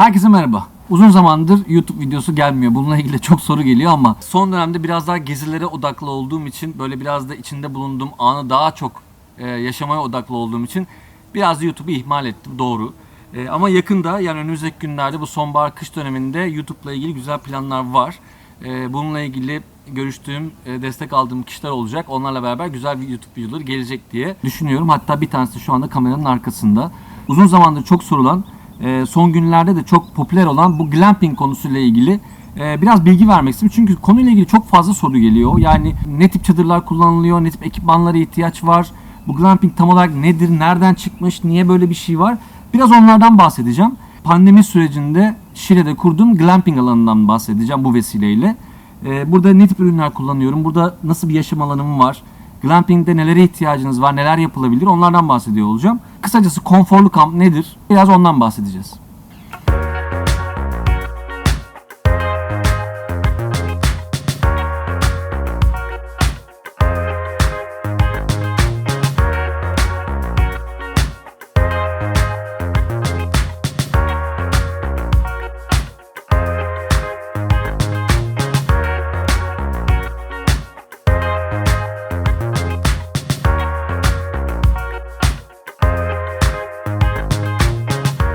Herkese merhaba. Uzun zamandır YouTube videosu gelmiyor. Bununla ilgili çok soru geliyor ama son dönemde biraz daha gezilere odaklı olduğum için böyle biraz da içinde bulunduğum anı daha çok e, yaşamaya odaklı olduğum için biraz YouTube'u ihmal ettim doğru. E, ama yakında yani önümüzdeki günlerde bu sonbahar kış döneminde YouTube'la ilgili güzel planlar var. E, bununla ilgili görüştüğüm, e, destek aldığım kişiler olacak. Onlarla beraber güzel bir YouTube videoları gelecek diye düşünüyorum. Hatta bir tanesi şu anda kameranın arkasında. Uzun zamandır çok sorulan e, son günlerde de çok popüler olan bu glamping konusuyla ilgili e, biraz bilgi vermek istedim. Çünkü konuyla ilgili çok fazla soru geliyor. Yani ne tip çadırlar kullanılıyor, ne tip ekipmanlara ihtiyaç var, bu glamping tam olarak nedir, nereden çıkmış, niye böyle bir şey var? Biraz onlardan bahsedeceğim. Pandemi sürecinde Şile'de kurduğum glamping alanından bahsedeceğim bu vesileyle. E, burada ne tip ürünler kullanıyorum, burada nasıl bir yaşam alanım var, Glamping'de nelere ihtiyacınız var, neler yapılabilir onlardan bahsediyor olacağım. Kısacası konforlu kamp nedir? Biraz ondan bahsedeceğiz.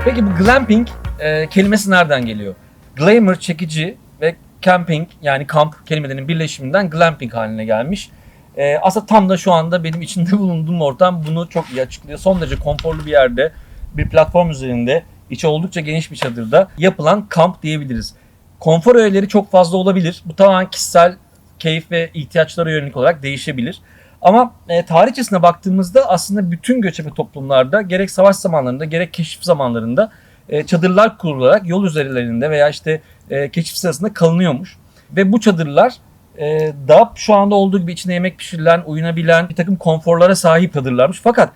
Peki bu glamping e, kelimesi nereden geliyor? Glamour çekici ve camping yani kamp kelimelerinin birleşiminden glamping haline gelmiş. E, aslında tam da şu anda benim içinde bulunduğum ortam bunu çok iyi açıklıyor. Son derece konforlu bir yerde bir platform üzerinde içi oldukça geniş bir çadırda yapılan kamp diyebiliriz. Konfor öğeleri çok fazla olabilir. Bu tamamen kişisel keyif ve ihtiyaçlara yönelik olarak değişebilir. Ama e, tarihçesine baktığımızda aslında bütün göçebe toplumlarda gerek savaş zamanlarında gerek keşif zamanlarında e, çadırlar kurularak yol üzerlerinde veya işte e, keşif sırasında kalınıyormuş. Ve bu çadırlar e, daha şu anda olduğu gibi içine yemek pişirilen, uyunabilen bir takım konforlara sahip çadırlarmış. Fakat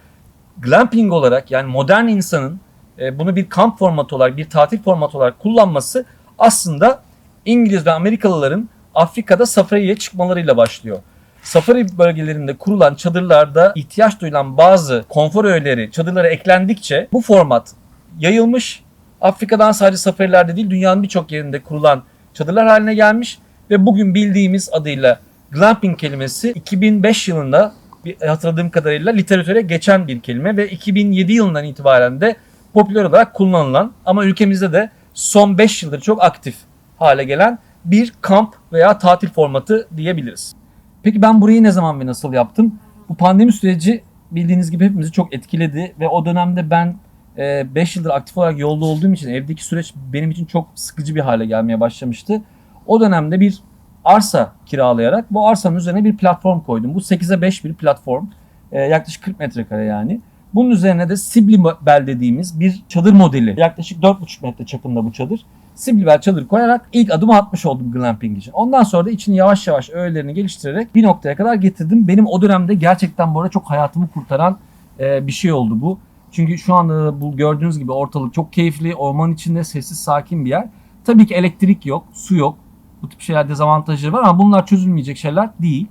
glamping olarak yani modern insanın e, bunu bir kamp formatı olarak, bir tatil formatı olarak kullanması aslında İngiliz ve Amerikalıların Afrika'da safariye çıkmalarıyla başlıyor. Safari bölgelerinde kurulan çadırlarda ihtiyaç duyulan bazı konfor öğeleri çadırlara eklendikçe bu format yayılmış. Afrika'dan sadece safarilerde değil dünyanın birçok yerinde kurulan çadırlar haline gelmiş ve bugün bildiğimiz adıyla glamping kelimesi 2005 yılında bir hatırladığım kadarıyla literatüre geçen bir kelime ve 2007 yılından itibaren de popüler olarak kullanılan ama ülkemizde de son 5 yıldır çok aktif hale gelen bir kamp veya tatil formatı diyebiliriz. Peki ben burayı ne zaman ve nasıl yaptım? Bu pandemi süreci bildiğiniz gibi hepimizi çok etkiledi ve o dönemde ben 5 yıldır aktif olarak yolda olduğum için evdeki süreç benim için çok sıkıcı bir hale gelmeye başlamıştı. O dönemde bir arsa kiralayarak bu arsanın üzerine bir platform koydum. Bu 8'e 5 bir platform. Ee, yaklaşık 40 metrekare yani. Bunun üzerine de Siblibel dediğimiz bir çadır modeli. Yaklaşık 4,5 metre çapında bu çadır. Siblibel çadır koyarak ilk adımı atmış oldum glamping için. Ondan sonra da içini yavaş yavaş öğelerini geliştirerek bir noktaya kadar getirdim. Benim o dönemde gerçekten bu arada çok hayatımı kurtaran e, bir şey oldu bu. Çünkü şu anda bu gördüğünüz gibi ortalık çok keyifli, orman içinde sessiz, sakin bir yer. Tabii ki elektrik yok, su yok. Bu tip şeyler dezavantajları var ama bunlar çözülmeyecek şeyler değil.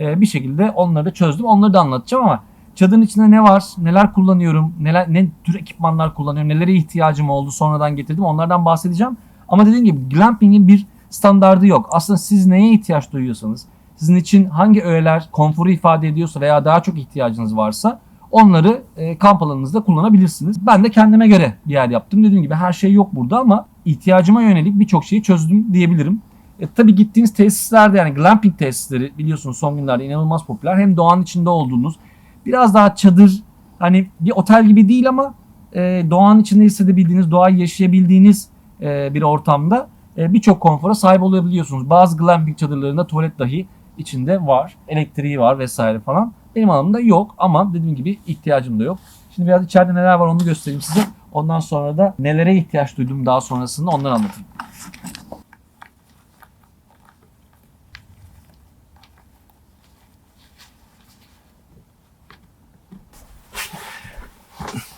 E, bir şekilde onları da çözdüm. Onları da anlatacağım ama çadırın içinde ne var, neler kullanıyorum, neler ne tür ekipmanlar kullanıyorum, nelere ihtiyacım oldu sonradan getirdim onlardan bahsedeceğim. Ama dediğim gibi glamping'in bir standardı yok. Aslında siz neye ihtiyaç duyuyorsanız, sizin için hangi öğeler konforu ifade ediyorsa veya daha çok ihtiyacınız varsa onları e, kamp alanınızda kullanabilirsiniz. Ben de kendime göre bir yer yaptım. Dediğim gibi her şey yok burada ama ihtiyacıma yönelik birçok şeyi çözdüm diyebilirim. E, tabii gittiğiniz tesislerde yani glamping tesisleri biliyorsunuz son günlerde inanılmaz popüler. Hem doğanın içinde olduğunuz biraz daha çadır hani bir otel gibi değil ama e, doğanın içinde hissedebildiğiniz, doğayı yaşayabildiğiniz e, bir ortamda e, birçok konfora sahip olabiliyorsunuz. Bazı glamping çadırlarında tuvalet dahi içinde var. Elektriği var vesaire falan. Benim alanımda yok ama dediğim gibi ihtiyacım da yok. Şimdi biraz içeride neler var onu göstereyim size. Ondan sonra da nelere ihtiyaç duydum daha sonrasında onları anlatayım.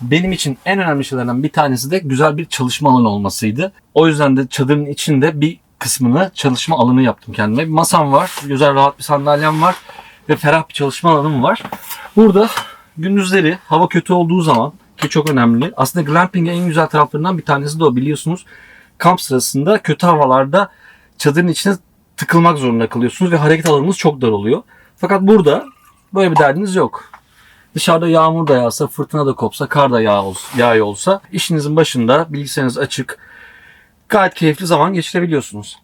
Benim için en önemli şeylerden bir tanesi de güzel bir çalışma alanı olmasıydı. O yüzden de çadırın içinde bir kısmını çalışma alanı yaptım kendime. Bir masam var, güzel rahat bir sandalyem var ve ferah bir çalışma alanım var. Burada gündüzleri hava kötü olduğu zaman ki çok önemli. Aslında glamping'in en güzel taraflarından bir tanesi de o biliyorsunuz. Kamp sırasında kötü havalarda çadırın içine tıkılmak zorunda kalıyorsunuz ve hareket alanınız çok dar oluyor. Fakat burada böyle bir derdiniz yok. Dışarıda yağmur da yağsa, fırtına da kopsa, kar da yağ olsa, yağıyor olsa işinizin başında bilgisayarınız açık. Gayet keyifli zaman geçirebiliyorsunuz.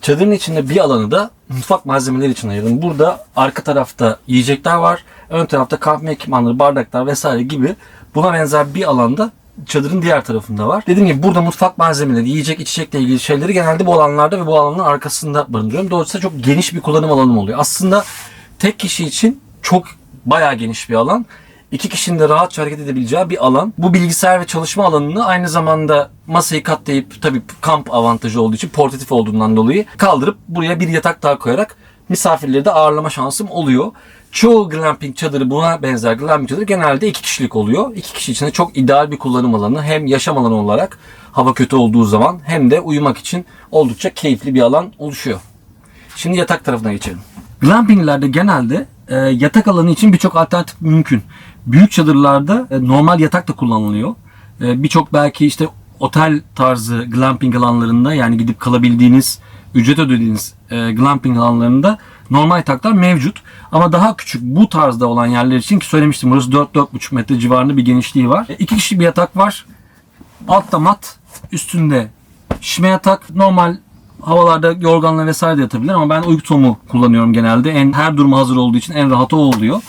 Çadırın içinde bir alanı da mutfak malzemeleri için ayırdım. Burada arka tarafta yiyecekler var. Ön tarafta kahve ekipmanları, bardaklar vesaire gibi buna benzer bir alanda çadırın diğer tarafında var. Dediğim gibi burada mutfak malzemeleri, yiyecek, içecekle ilgili şeyleri genelde bu alanlarda ve bu alanın arkasında barındırıyorum. Dolayısıyla çok geniş bir kullanım alanım oluyor. Aslında tek kişi için çok bayağı geniş bir alan. İki kişinin de rahatça hareket edebileceği bir alan. Bu bilgisayar ve çalışma alanını aynı zamanda masayı katlayıp tabii kamp avantajı olduğu için portatif olduğundan dolayı kaldırıp buraya bir yatak daha koyarak misafirleri de ağırlama şansım oluyor. Çoğu glamping çadırı buna benzer glamping çadırı genelde iki kişilik oluyor. İki kişi için de çok ideal bir kullanım alanı. Hem yaşam alanı olarak hava kötü olduğu zaman hem de uyumak için oldukça keyifli bir alan oluşuyor. Şimdi yatak tarafına geçelim. Glampinglerde genelde e, yatak alanı için birçok alternatif mümkün. Büyük çadırlarda e, normal yatak da kullanılıyor. E, birçok belki işte otel tarzı glamping alanlarında yani gidip kalabildiğiniz, ücret ödediğiniz e, glamping alanlarında normal yataklar mevcut. Ama daha küçük bu tarzda olan yerler için ki söylemiştim burası 4-4,5 metre civarında bir genişliği var. E, iki kişi bir yatak var. Altta mat, üstünde şişme yatak. Normal havalarda yorganla vesaire de yatabilir ama ben uyku tomu kullanıyorum genelde. En her duruma hazır olduğu için en rahatı o oluyor.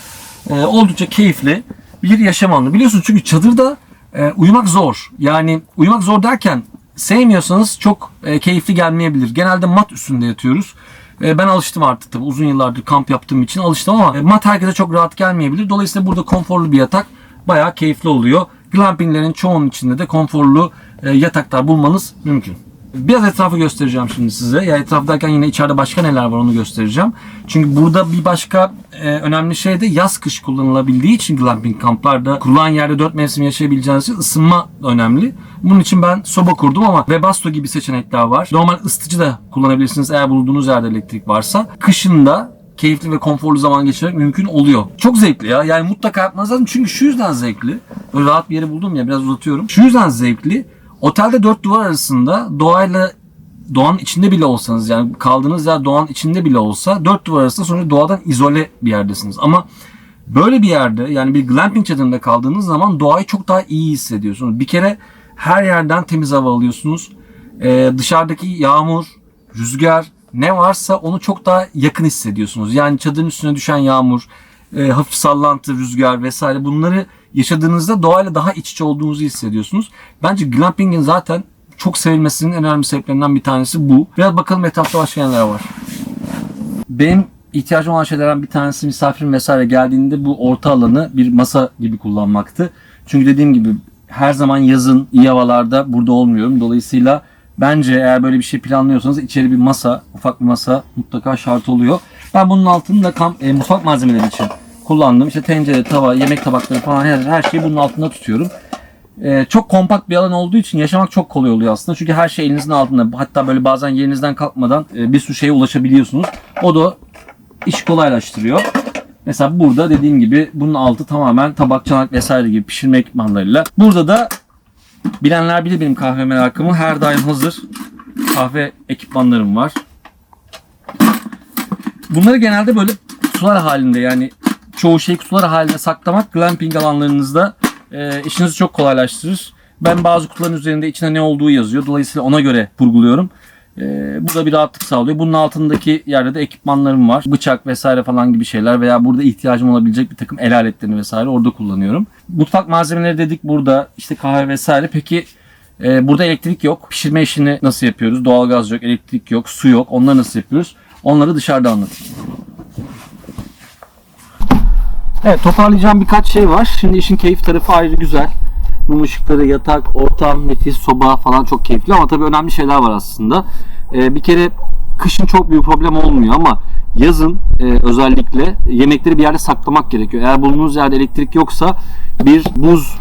Ee, oldukça keyifli bir yaşam alanı. Biliyorsunuz çünkü çadırda e, uyumak zor. Yani uyumak zor derken sevmiyorsanız çok e, keyifli gelmeyebilir. Genelde mat üstünde yatıyoruz. E, ben alıştım artık tabii uzun yıllardır kamp yaptığım için alıştım ama e, mat herkese çok rahat gelmeyebilir. Dolayısıyla burada konforlu bir yatak bayağı keyifli oluyor. Glampinglerin çoğunun içinde de konforlu e, yataklar bulmanız mümkün. Biraz etrafı göstereceğim şimdi size. Ya etraf derken yine içeride başka neler var onu göstereceğim. Çünkü burada bir başka e, önemli şey de yaz kış kullanılabildiği için glamping kamplarda kurulan yerde dört mevsim yaşayabileceğiniz için ısınma önemli. Bunun için ben soba kurdum ama Webasto gibi seçenekler var. Normal ısıtıcı da kullanabilirsiniz eğer bulunduğunuz yerde elektrik varsa. Kışın da keyifli ve konforlu zaman geçirmek mümkün oluyor. Çok zevkli ya. Yani mutlaka yapmanız lazım. Çünkü şu yüzden zevkli. Böyle rahat bir yeri buldum ya biraz uzatıyorum. Şu yüzden zevkli. Otelde dört duvar arasında doğayla doğanın içinde bile olsanız yani kaldığınız yer doğanın içinde bile olsa dört duvar arasında sonuçta doğadan izole bir yerdesiniz. Ama böyle bir yerde yani bir glamping çadırında kaldığınız zaman doğayı çok daha iyi hissediyorsunuz. Bir kere her yerden temiz hava alıyorsunuz. Ee, dışarıdaki yağmur, rüzgar ne varsa onu çok daha yakın hissediyorsunuz. Yani çadırın üstüne düşen yağmur, e, hafif sallantı, rüzgar vesaire bunları yaşadığınızda doğayla daha iç içe olduğunuzu hissediyorsunuz. Bence glampingin zaten çok sevilmesinin en önemli sebeplerinden bir tanesi bu. Biraz bakalım etrafta başka neler var. Benim ihtiyacım olan şeylerden bir tanesi misafirim vesaire geldiğinde bu orta alanı bir masa gibi kullanmaktı. Çünkü dediğim gibi her zaman yazın iyi havalarda burada olmuyorum. Dolayısıyla bence eğer böyle bir şey planlıyorsanız içeri bir masa, ufak bir masa mutlaka şart oluyor. Ben bunun altını da kamp, e, mutfak malzemeleri için kullandım. İşte tencere, tava, yemek tabakları falan her, her şeyi bunun altında tutuyorum. Ee, çok kompakt bir alan olduğu için yaşamak çok kolay oluyor aslında. Çünkü her şey elinizin altında. Hatta böyle bazen yerinizden kalkmadan e, bir sürü şeye ulaşabiliyorsunuz. O da iş kolaylaştırıyor. Mesela burada dediğim gibi bunun altı tamamen tabak, çanak vesaire gibi pişirme ekipmanlarıyla. Burada da bilenler bilir benim kahve merakımı. Her daim hazır kahve ekipmanlarım var. Bunları genelde böyle kutular halinde yani çoğu şeyi kutular halinde saklamak glamping alanlarınızda e, işinizi çok kolaylaştırır. Ben bazı kutuların üzerinde içine ne olduğu yazıyor. Dolayısıyla ona göre kurguluyorum. E, bu da bir rahatlık sağlıyor. Bunun altındaki yerde de ekipmanlarım var. Bıçak vesaire falan gibi şeyler veya burada ihtiyacım olabilecek bir takım el aletlerini vesaire orada kullanıyorum. Mutfak malzemeleri dedik burada işte kahve vesaire. Peki e, burada elektrik yok. Pişirme işini nasıl yapıyoruz? Doğalgaz yok, elektrik yok, su yok. Onları nasıl yapıyoruz? Onları dışarıda anlatayım. Evet toparlayacağım birkaç şey var. Şimdi işin keyif tarafı ayrı güzel. Mum ışıkları, yatak, ortam, nefis, soba falan çok keyifli ama tabii önemli şeyler var aslında. Ee, bir kere kışın çok büyük problem olmuyor ama yazın e, özellikle yemekleri bir yerde saklamak gerekiyor. Eğer bulunduğunuz yerde elektrik yoksa bir buz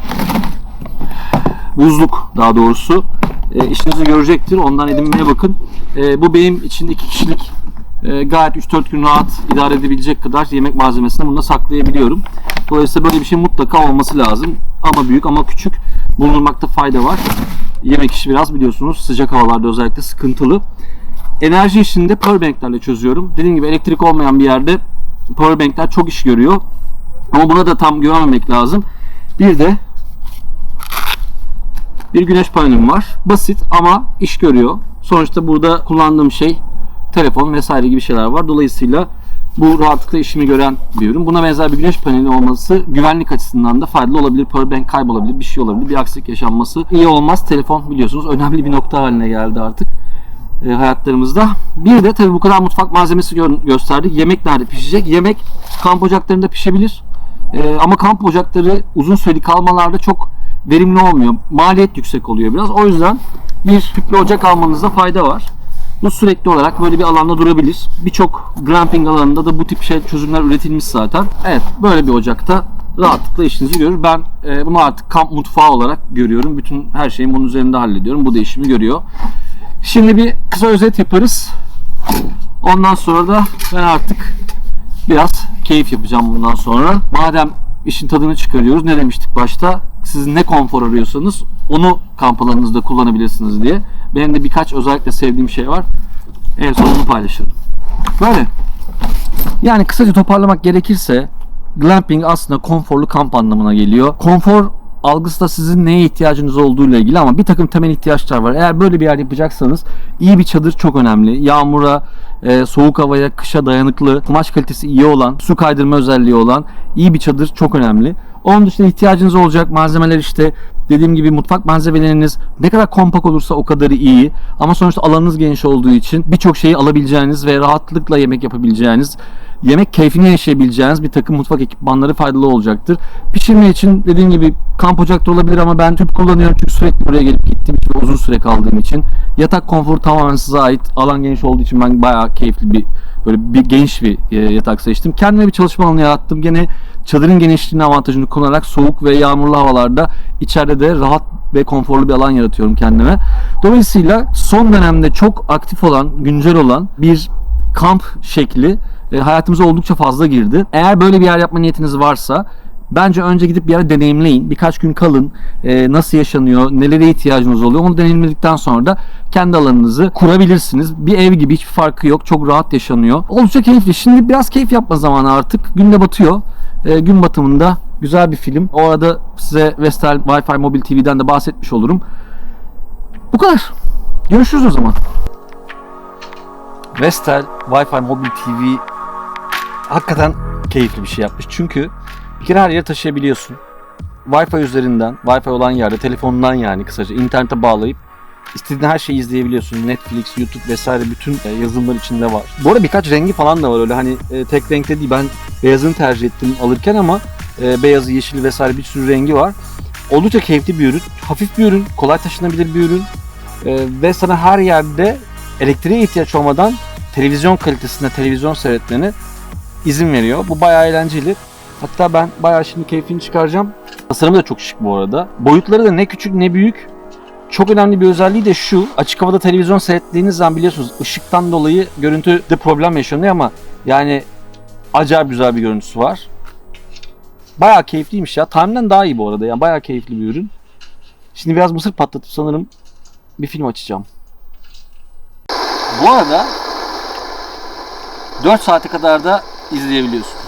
buzluk daha doğrusu e, işinizi görecektir. Ondan edinmeye bakın. E, bu benim için iki kişilik e, gayet 3-4 gün rahat idare edebilecek kadar yemek malzemesini bunda saklayabiliyorum. Dolayısıyla böyle bir şey mutlaka olması lazım. Ama büyük ama küçük bulundurmakta fayda var. Yemek işi biraz biliyorsunuz sıcak havalarda özellikle sıkıntılı. Enerji işini de powerbanklerle çözüyorum. Dediğim gibi elektrik olmayan bir yerde powerbankler çok iş görüyor. Ama buna da tam güvenmemek lazım. Bir de bir güneş panelim var. Basit ama iş görüyor. Sonuçta burada kullandığım şey telefon vesaire gibi şeyler var. Dolayısıyla bu rahatlıkla işimi gören bir ürün. Buna benzer bir güneş paneli olması güvenlik açısından da faydalı olabilir. Powerbank kaybolabilir, bir şey olabilir, bir aksilik yaşanması iyi olmaz. Telefon biliyorsunuz önemli bir nokta haline geldi artık e, hayatlarımızda. Bir de tabii bu kadar mutfak malzemesi gö- gösterdik. Yemek nerede pişecek? Yemek kamp ocaklarında pişebilir. E, ama kamp ocakları uzun süreli kalmalarda çok verimli olmuyor. Maliyet yüksek oluyor biraz. O yüzden bir tüplü ocak almanızda fayda var. Bu sürekli olarak böyle bir alanda durabilir. Birçok glamping alanında da bu tip şey çözümler üretilmiş zaten. Evet böyle bir ocakta rahatlıkla işinizi görür. Ben e, bunu artık kamp mutfağı olarak görüyorum. Bütün her şeyi bunun üzerinde hallediyorum. Bu da işimi görüyor. Şimdi bir kısa özet yaparız. Ondan sonra da ben artık biraz keyif yapacağım bundan sonra. Madem işin tadını çıkarıyoruz. Ne demiştik başta? Siz ne konfor arıyorsanız onu kamp alanınızda kullanabilirsiniz diye. Benim de birkaç özellikle sevdiğim şey var. En son onu paylaşırım. Böyle. Yani kısaca toparlamak gerekirse glamping aslında konforlu kamp anlamına geliyor. Konfor algısı da sizin neye ihtiyacınız olduğu ile ilgili ama bir takım temel ihtiyaçlar var. Eğer böyle bir yer yapacaksanız iyi bir çadır çok önemli. Yağmura, e, soğuk havaya, kışa dayanıklı, kumaş kalitesi iyi olan, su kaydırma özelliği olan iyi bir çadır çok önemli. Onun dışında ihtiyacınız olacak malzemeler işte dediğim gibi mutfak malzemeleriniz ne kadar kompak olursa o kadar iyi. Ama sonuçta alanınız geniş olduğu için birçok şeyi alabileceğiniz ve rahatlıkla yemek yapabileceğiniz, yemek keyfini yaşayabileceğiniz bir takım mutfak ekipmanları faydalı olacaktır. Pişirme için dediğim gibi kamp ocakta olabilir ama ben tüp kullanıyorum çünkü sürekli buraya gelip gittiğim için uzun süre kaldığım için. Yatak konforu tamamen size ait. Alan geniş olduğu için ben bayağı keyifli bir böyle bir geniş bir e, yatak seçtim. Kendime bir çalışma alanı yarattım. Gene çadırın genişliğini avantajını kullanarak soğuk ve yağmurlu havalarda içeride de rahat ve konforlu bir alan yaratıyorum kendime. Dolayısıyla son dönemde çok aktif olan, güncel olan bir kamp şekli e, hayatımıza oldukça fazla girdi. Eğer böyle bir yer yapma niyetiniz varsa Bence önce gidip bir yere deneyimleyin. Birkaç gün kalın. E, nasıl yaşanıyor, nelere ihtiyacınız oluyor. Onu deneyimledikten sonra da kendi alanınızı kurabilirsiniz. Bir ev gibi hiçbir farkı yok. Çok rahat yaşanıyor. Oldukça keyifli. Şimdi biraz keyif yapma zamanı artık. Gün de batıyor. E, gün batımında güzel bir film. O arada size Vestel Wi-Fi Mobil TV'den de bahsetmiş olurum. Bu kadar. Görüşürüz o zaman. Vestel Wi-Fi Mobil TV hakikaten keyifli bir şey yapmış. Çünkü kere her yere taşıyabiliyorsun. Wi-Fi üzerinden, Wi-Fi olan yerde, telefonundan yani kısaca internete bağlayıp istediğin her şeyi izleyebiliyorsun. Netflix, YouTube vesaire bütün e, yazılımlar içinde var. Bu arada birkaç rengi falan da var öyle hani e, tek renkte değil. Ben beyazını tercih ettim alırken ama e, beyazı, yeşili vesaire bir sürü rengi var. Oldukça keyifli bir ürün. Hafif bir ürün, kolay taşınabilir bir ürün. Ve sana her yerde elektriğe ihtiyaç olmadan televizyon kalitesinde televizyon seyretmene izin veriyor. Bu bayağı eğlenceli. Hatta ben bayağı şimdi keyfini çıkaracağım. Tasarımı da çok şık bu arada. Boyutları da ne küçük ne büyük. Çok önemli bir özelliği de şu. Açık havada televizyon seyrettiğiniz zaman biliyorsunuz ışıktan dolayı görüntüde problem yaşanıyor ama yani acayip güzel bir görüntüsü var. Bayağı keyifliymiş ya. Tahminden daha iyi bu arada. Yani bayağı keyifli bir ürün. Şimdi biraz mısır patlatıp sanırım bir film açacağım. Bu arada 4 saate kadar da izleyebiliyorsun.